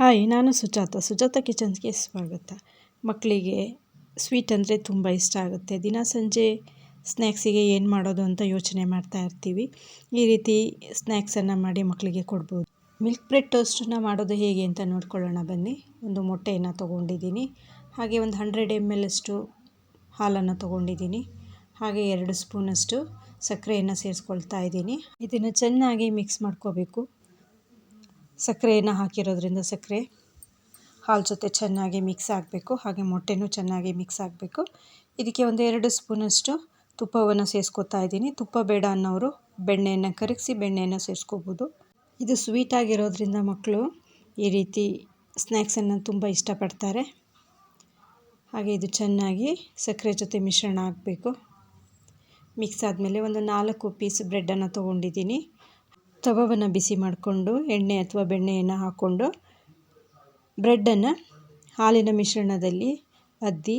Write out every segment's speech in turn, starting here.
Hi, ನಾನು ಸುಜಾತ. ಸುಜಾತ ಕಿಚನ್ಸ್ಗೆ ಸ್ವಾಗತ. ಮಕ್ಕಳಿಗೆ ಸ್ವೀಟ್ ಅಂದರೆ ತುಂಬ ಇಷ್ಟ ಆಗುತ್ತೆ. ದಿನ ಸಂಜೆ ಸ್ನ್ಯಾಕ್ಸಿಗೆ ಏನು ಮಾಡೋದು ಅಂತ ಯೋಚನೆ ಮಾಡ್ತಾ ಇರ್ತೀವಿ. ಈ ರೀತಿ ಸ್ನ್ಯಾಕ್ಸನ್ನು ಮಾಡಿ ಮಕ್ಕಳಿಗೆ ಕೊಡ್ಬೋದು. ಮಿಲ್ಕ್ ಬ್ರೆಡ್ ಟೋಸ್ಟನ್ನು ಮಾಡೋದು ಹೇಗೆ ಅಂತ ನೋಡ್ಕೊಳ್ಳೋಣ ಬನ್ನಿ. ಒಂದು ಮೊಟ್ಟೆಯನ್ನು ತೊಗೊಂಡಿದ್ದೀನಿ. ಹಾಗೆ ಒಂದು ಹಂಡ್ರೆಡ್ ಎಂ ಎಲ್ ಅಷ್ಟು ಹಾಲನ್ನು ತೊಗೊಂಡಿದ್ದೀನಿ. ಹಾಗೆ ಎರಡು ಸ್ಪೂನಷ್ಟು ಸಕ್ಕರೆಯನ್ನು ಸೇರಿಸ್ಕೊಳ್ತಾ ಇದ್ದೀನಿ. ಇದನ್ನು ಚೆನ್ನಾಗಿ ಮಿಕ್ಸ್ ಮಾಡ್ಕೋಬೇಕು. ಸಕ್ಕರೆಯನ್ನು ಹಾಕಿರೋದ್ರಿಂದ ಸಕ್ಕರೆ ಹಾಲು ಜೊತೆ ಚೆನ್ನಾಗಿ ಮಿಕ್ಸ್ ಆಗಬೇಕು, ಹಾಗೆ ಮೊಟ್ಟೆನೂ ಚೆನ್ನಾಗಿ ಮಿಕ್ಸ್ ಆಗಬೇಕು. ಇದಕ್ಕೆ ಒಂದು ಎರಡು ಸ್ಪೂನಷ್ಟು ತುಪ್ಪವನ್ನು ಸೇರಿಸ್ಕೊತಾ ಇದ್ದೀನಿ. ತುಪ್ಪ ಬೇಡ ಅನ್ನೋರು ಬೆಣ್ಣೆಯನ್ನು ಕರಗಿಸಿ ಬೆಣ್ಣೆಯನ್ನು ಸೇರಿಸ್ಕೋಬೋದು. ಇದು ಸ್ವೀಟ್ ಆಗಿರೋದ್ರಿಂದ ಮಕ್ಕಳು ಈ ರೀತಿ ಸ್ನ್ಯಾಕ್ಸನ್ನು ತುಂಬ ಇಷ್ಟಪಡ್ತಾರೆ. ಹಾಗೆ ಇದು ಚೆನ್ನಾಗಿ ಸಕ್ಕರೆ ಜೊತೆ ಮಿಶ್ರಣ ಆಗಬೇಕು. ಮಿಕ್ಸ್ ಆದಮೇಲೆ ಒಂದು ನಾಲ್ಕು ಪೀಸ್ ಬ್ರೆಡ್ಡನ್ನು ತೊಗೊಂಡಿದ್ದೀನಿ. ತವವನ್ನು ಬಿಸಿ ಮಾಡಿಕೊಂಡು, ಎಣ್ಣೆ ಅಥವಾ ಬೆಣ್ಣೆಯನ್ನು ಹಾಕ್ಕೊಂಡು ಬ್ರೆಡ್ಡನ್ನು ಹಾಲಿನ ಮಿಶ್ರಣದಲ್ಲಿ ಅದ್ದಿ,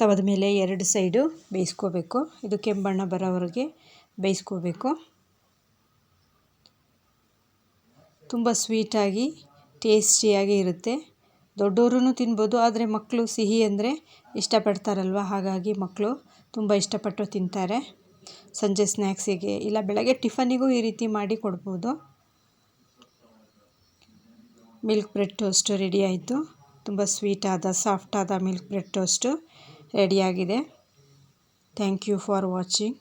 ತವದ ಮೇಲೆ ಎರಡು ಸೈಡು ಬೇಯಿಸ್ಕೋಬೇಕು. ಇದು ಕೆಂಬಣ್ಣ ಬರೋವರೆಗೆ ಬೇಯಿಸ್ಕೋಬೇಕು. ತುಂಬ ಸ್ವೀಟಾಗಿ, ಟೇಸ್ಟಿಯಾಗಿ ಇರುತ್ತೆ. ದೊಡ್ಡವರು ತಿನ್ಬೋದು, ಆದರೆ ಮಕ್ಕಳು ಸಿಹಿ ಅಂದರೆ ಇಷ್ಟಪಡ್ತಾರಲ್ವ? ಹಾಗಾಗಿ ಮಕ್ಕಳು ತುಂಬ ಇಷ್ಟಪಟ್ಟು ತಿಂತಾರೆ. ಸಂಜೆ ಸ್ನ್ಯಾಕ್ಸಿಗೆ ಇಲ್ಲ, ಬೆಳಗ್ಗೆ ಟಿಫನಿಗೂ ಈ ರೀತಿ ಮಾಡಿ ಕೊಡ್ಬೋದು. ಮಿಲ್ಕ್ ಬ್ರೆಡ್ ಟೋಸ್ಟು ರೆಡಿ ಆಯಿತು. ತುಂಬ ಸ್ವೀಟಾದ ಸಾಫ್ಟಾದ ಮಿಲ್ಕ್ ಬ್ರೆಡ್ ಟೋಸ್ಟು ರೆಡಿಯಾಗಿದೆ ಥ್ಯಾಂಕ್ ಯು ಫಾರ್ ವಾಚಿಂಗ್.